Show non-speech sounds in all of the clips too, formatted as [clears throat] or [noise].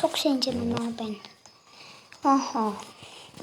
Çok zencinin ol ben. Oho.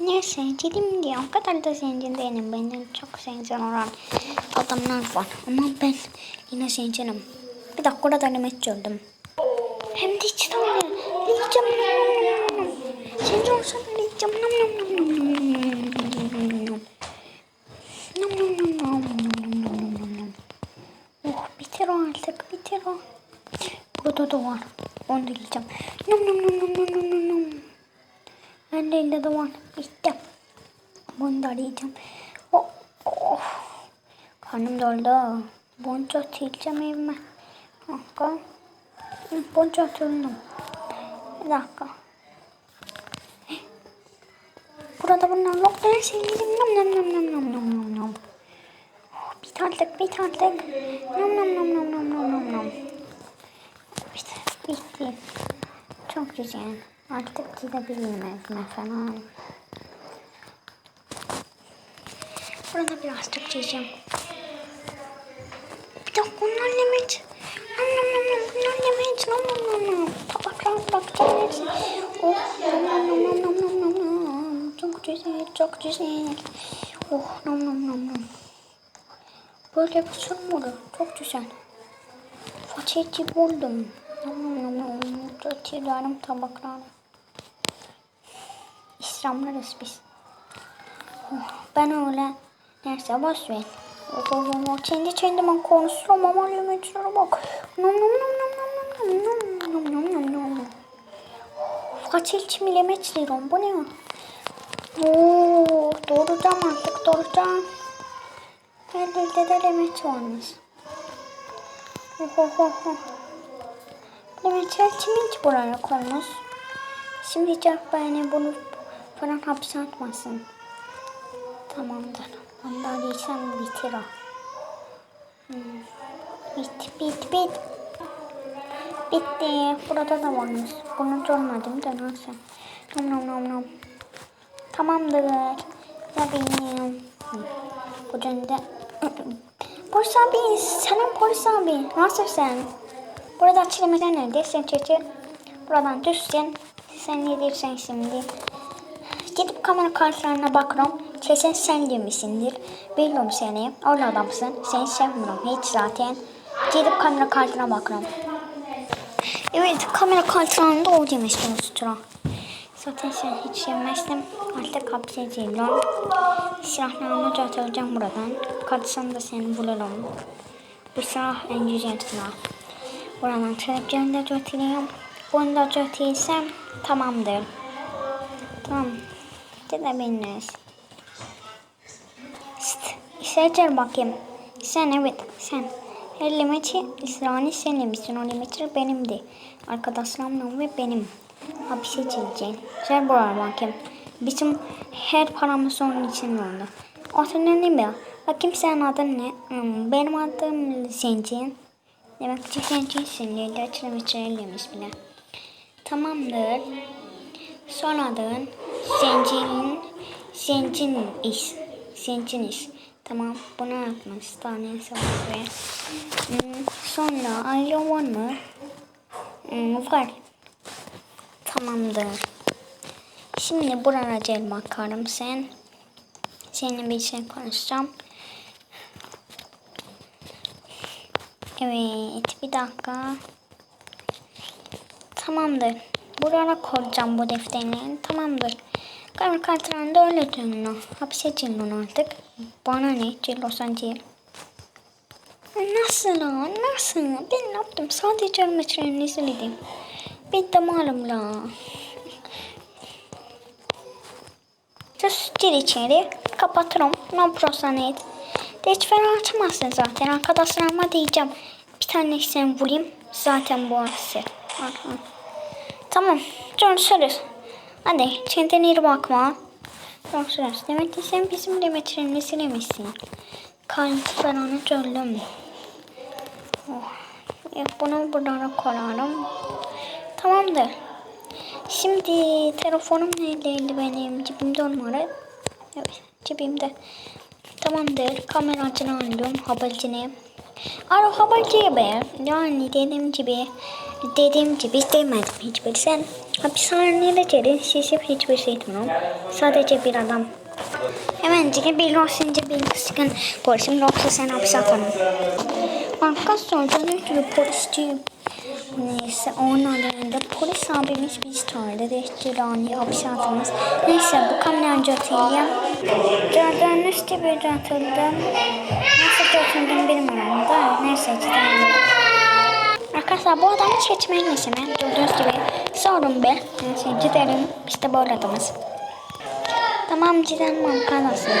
Ne zencinim diye. O kadar da zencin değilim. Benden çok zencin olan adamlar var. Ama ben yine zencinim. Bir dakika orada nimet gördüm. Hem de hiç tane. Liyeceğim. Zenci olsam liyeceğim. Nam nam nam nam nam. Oh bitir o artık bitir o. Burada da var. Onu da yiyeceğim. Num num num num num num num. And the other one. İşte. Bunu da yiyeceğim. Oh, oh. Karnım doldu. Boncuk yiyeceğim evime. Dakika. Boncuk atıyorum. Bir dakika. Burada bunlar loktan sevgilim. Nam nam nam nam nam nam nam. Bir tanecik bir tanecik. Nam nam nam nam nam nam nam nam. Bitti. Çok güzel. Artık gidebilmez mesela. Burada biraz çekeceğim. Bir dakika onlar ne için? Bunlar ne için? Tabaklar tabaklar ne için? Oh, çok güzel, çok güzel. Oh, nom nom nom nom. Böyle bir şey mi olur? Çok güzel. Fatih'i buldum. Nom nom nom nom. Çok yiyelim tabakları. İslamlarız biz. Oh, ben öyle neyse boş ver. Oh, oh, oh, oh. Kendi kendime konuşurum ama yemekçilere bak. Nom nom nom nom nom nom nom nom nom nom nom. Kaç ilçim yemeçlerim bu ne? Oo, doğuracağım artık doğuracağım. Her elde de yemeç varmış. Oh, oh, oh, oh. Yemeçler kimin ki buraya koymuş? Şimdi Jack beni bunu falan hapse atmasın. Tamamdır. Ondan değilsem bitir o. Hmm. Bit bit bit. Bitti. Burada da varmış. Bunu görmedim de nasıl. Nom nom nom nom. Tamamdır. Ya benim. Bu dönemde. [clears throat] polis abi. Selam polis abi. Nasılsın? Burada çilemeden neredesin çeçil? Buradan düşsen. Sen ne dersen şimdi? Gidip kamera kartlarına bakıyorum. Kesin sen demişsindir. Biliyorum seni. Öyle adamsın. Seni sevmiyorum hiç zaten. Gidip kamera kartına bakıyorum. Evet kamera kartlarında o demiştim üstüne. Zaten sen hiç sevmezdim. Artık hapsedeceğim. Silahlarımı götüreceğim buradan. Kaçsam da seni bulalım. Bu silah en güzel silah. Buradan televizyonu da götüreyim. Bunu da götürsem tamamdır. Tamam. Gidebiliriz. İşe bakayım. Sen evet sen. Her limiti İsrani sen limitsin. O limitler benimdi. Arkadaşlarımla ve benim. Hapise çekeceğim. Sen buraya bakayım. Bizim her paramız onun için oldu. O senin değil mi? Bakayım senin adın ne? Hmm, benim adım Zencin. Demek ki Zenci'sin diye. Gerçekten içerilemiş bile. Tamamdır. Son adın Zencin Zencin iş. Zencin iş. Tamam bunu yapmış. Tane ve hmm, Sonra aile var mı? Hmm, var. Tamamdır. Şimdi buraya gel bakalım sen. Seninle bir şey konuşacağım. Evet bir dakika. Tamamdır. Buraya koyacağım bu defterini. Tamamdır. Kamera kartlarında öyle dönüyor. Hapse cilon artık. Bana ne? Cilosan değil. Nasıl lan? Nasıl? Ben ne yaptım? Sadece ölmesini izledim. Bitti malum la. Sus gir içeri. Kapatırım. No prosanet. De hiç fena açamazsın zaten. Arkadaşlarıma diyeceğim. Tane sen vurayım. Zaten bu. Aha. Tamam. Görüşürüz. Hadi kendine iyi bakma. Görüşürüz. Demek ki sen bizim Demet'in silemişsin. Kalp falan gördüm. Oh. Bunu buradan koyalım. Tamamdır. Şimdi telefonum neredeydi benim? Cebimde olmalı. Evet cebimde. Tamamdır. Kameracını alıyorum. Habercini. Haberciye be. Yani dediğim gibi Dediğim gibi demedim hiçbir sen. Hapishanede şişip hiçbir şey etmiyorum. Sadece bir adam. Hemencik bir olsunca bir sıkın polisim yoksa sen hapse atarım. Arkadaşlar ben ötürü polisçiyim. Neyse onun adında polis abimiz biz çağırdı. Restoranı hapse atmaz. Neyse bu kamyoncu atıyla. Gördüğünüz gibi atıldım. Nasıl atıldım bilmiyorum da. Neyse gidelim. Arkadaşlar bu adamı seçmeyin ben gördüğünüz gibi sorun be. Neyse gidelim. İşte böyle adamız. Tamam gidelim arkadaşlar.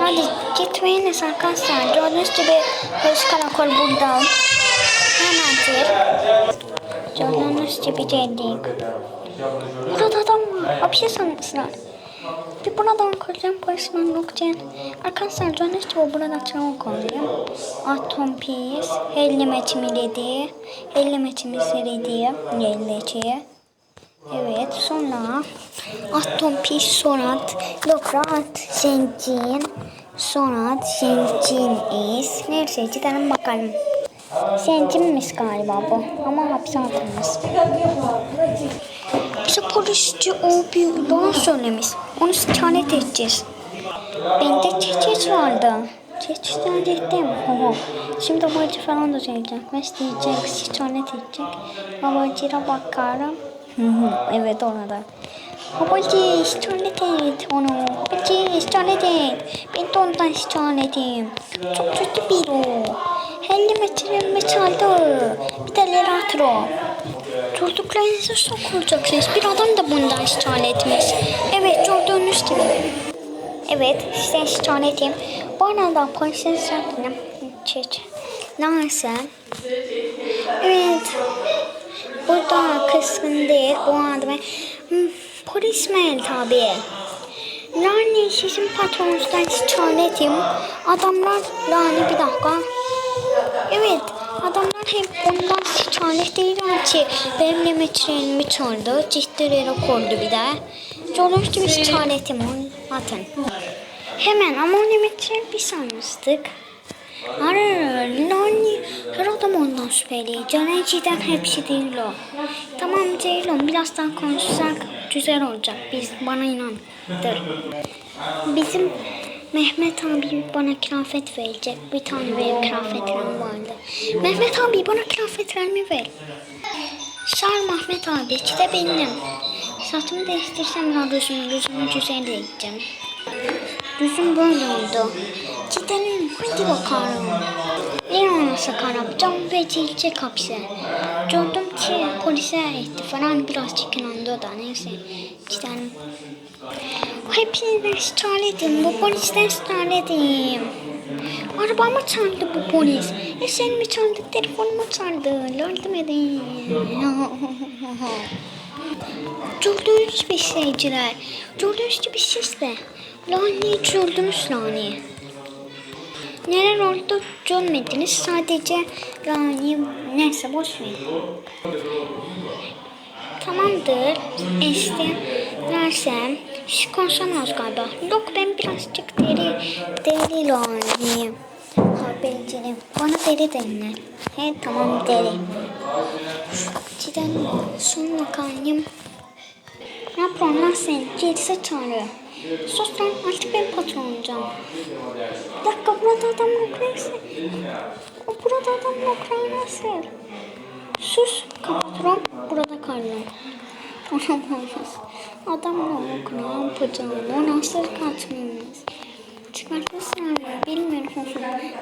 Hadi gitmeyiniz arkadaşlar. Gördüğünüz gibi polis karakol burada. Gördüğünüz gibi geldik. Burada adam var. Hapse sanmışlar. Bir buradan koyacağım polisman noktayan. Arkadaşlar gördüğünüz gibi burada çok oluyor. Atom pis, hellimetimi dedi. Hellimetimi seridi. Yerleşiyor. Evet sonra atom pis sonat lokrat zencin sonat zencin is neyse gidelim bakalım. Zencinmiş galiba bu ama hapse atılmış. Bize polisçi o bir yalan söylemiş. Onu şikayet edeceğiz. Bende çeçeç vardı. Çeçeçten gittim. Oho. Şimdi babacı falan da söyleyecek. Ve diyecek, şikayet edecek. Babacıya bakarım. Hı evet ona da. Babacı şikayet et onu. Babacı şikayet et. Ben de ondan şikayet edeyim. Çok kötü bir o. 50 metremi çaldı. Bir de lira o. Çocuklarınızı sokulacaksınız. Bir adam da bundan şikayet etmiş. Evet gördüğünüz gibi. Evet işte şikayetim. Bu arada polisin sakinim. Neyse. Evet. Burada kıskandık bu adamı. Hmm, Polis mail tabi. Yani sizin patronunuzdan şikayetim. Adamlar yani bir dakika. Evet adamlar hep ondan şikayet değiller ki benim yemeçlerimi çaldı. Ciddileri koydu bir de. Gördüğünüz gibi şikayetim atın. Hemen ama o yemeçleri biz almıştık. Hayır, yani her adam ondan şüpheli. Canerci'den hepsi değil o. Tamam değil o. Biraz daha konuşsak güzel olacak. Biz bana inandır. Bizim Mehmet abi bana kıyafet verecek. Bir tane benim kıyafetlerim vardı. Mehmet abi bana kıyafetlerimi ver. Şar Mehmet abi iki de benim. Saçımı değiştirsem ya gözümü gözümü güzel edeceğim. Yüzüm böyle oldu. Gidelim hadi bakalım. Leon'a sakar yapacağım ve gelecek hapse. Gördüm ki polise etti falan birazcık inandı o da neyse. Gidelim. Hepinizden şikayet Bu polisten şikayet edeyim. Arabamı çaldı bu polis. E sen mi çaldı? Telefonumu çaldı. Yardım edin. Gördüğünüz gibi seyirciler. Gördüğünüz gibi siz de. Lani gördünüz Lani. Neler oldu görmediniz. Sadece Lani neyse boş verin. Tamamdır. İşte dersem şu konuşamıyoruz galiba. Yok ben birazcık deri deri Lani. Habercilim. Bana deri denler. He tamam deri. Cidden sonra kayım. Ne yapıyorsun lan sen? Cilse çağırıyor. Sus lan artık ben patron olacağım. Bir dakika burada adam neyse. O burada adam yok nasıl? Sus patron burada kalıyor. Olamaz. Adam yok ne yapacağım? O nasıl kaçmamız? Çıkartmasın mı? Bilmiyorum.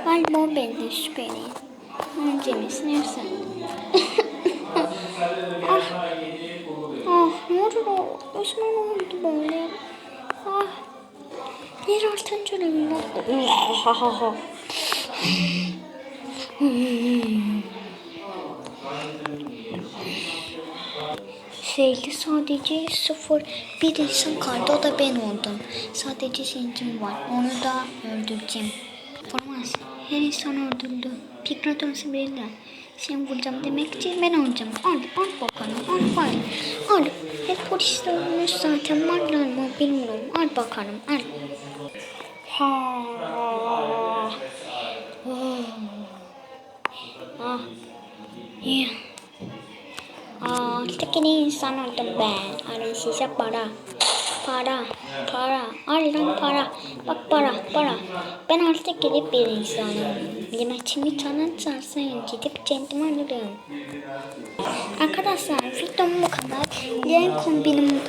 Galiba benden şüpheliyim. Öncemiz neyse. [laughs] ah. Ah ne oldu? Osman oldu böyle. Ah. Yer altın canım oldu. Sevgi sadece sıfır bir insan kaldı o da ben oldum. Sadece sencim var onu da öldüreceğim. Olmaz her insan öldürdü. Pikratonu belirler. Sen vuracağım demek için ben olacağım. Al, al bakalım, al, al. Al. Hep polisler olmuş zaten varlar mı bilmiyorum. Al bakalım, al. Ha. Artık yeni insan oldum ben. Alın size para. Para, para, alın para. Bak para, para. Ben artık gidip bir insanım. Limetimi tanıtırsan gidip kendimi alırım. Arkadaşlar videom bu kadar. Yeni kombinim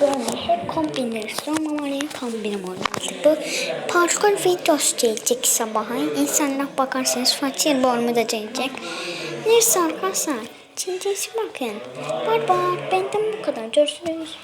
böyle hep kombinleri istiyorum ama yeni kombinim artık. Bu parkur videosu gelecek sabaha. İnsanlar bakarsanız Fatih Bormu da gelecek. Neyse arkadaşlar. Kendinize bakın. Bye bye. Benden bu kadar. Görüşürüz.